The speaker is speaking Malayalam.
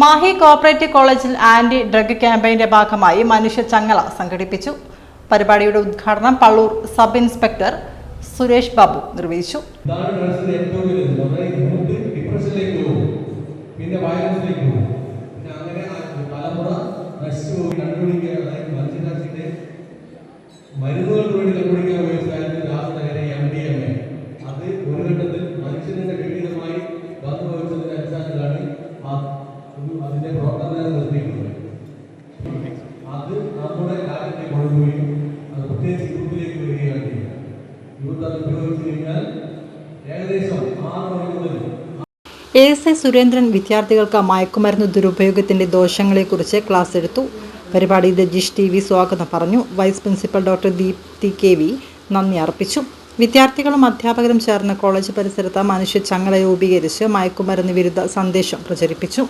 മാഹി കോപ്പറേറ്റീവ് കോളേജിൽ ആന്റി ഡ്രഗ് ക്യാമ്പയിന്റെ ഭാഗമായി മനുഷ്യ ചങ്ങല സംഘടിപ്പിച്ചു. പരിപാടിയുടെ ഉദ്ഘാടനം പള്ളൂർ സബ് ഇൻസ്പെക്ടർ സുരേഷ് ബാബു നിർവഹിച്ചു. പിന്നെ അങ്ങനെ മരുന്നുകൾക്ക് വേണ്ടി കണ്ടുപിടിക്കാൻ ഉപയോഗിച്ചായിരുന്നു അതിന്റെ പ്രവർത്തനം നിർത്തിയിട്ടുണ്ട്. അത് നമ്മുടെ രാജ്യത്തെ കൊണ്ടുപോയി അത് പ്രത്യേകിച്ച് ഗ്രൂപ്പിലേക്ക് വരികയാണ് ചെയ്യുക യൂത്ത് അത് ഉപയോഗിച്ചു കഴിഞ്ഞാൽ ഏകദേശം ആറ് മണി എ എസ് ഐ സുരേന്ദ്രൻ വിദ്യാർത്ഥികൾക്ക് മയക്കുമരുന്ന് ദുരുപയോഗത്തിന്റെ ദോഷങ്ങളെക്കുറിച്ച് ക്ലാസ് എടുത്തു. പരിപാടി രജീഷ് ടി വി സ്വാഗതം പറഞ്ഞു. Vice principal doctor Deepthi K V നന്ദി അർപ്പിച്ചു. വിദ്യാർത്ഥികളും അധ്യാപകരും ചേർന്ന് കോളേജ് പരിസരത്ത് മനുഷ്യ ചങ്ങല രൂപീകരിച്ച് മയക്കുമരുന്ന് വിരുദ്ധ സന്ദേശം പ്രചരിപ്പിച്ചു.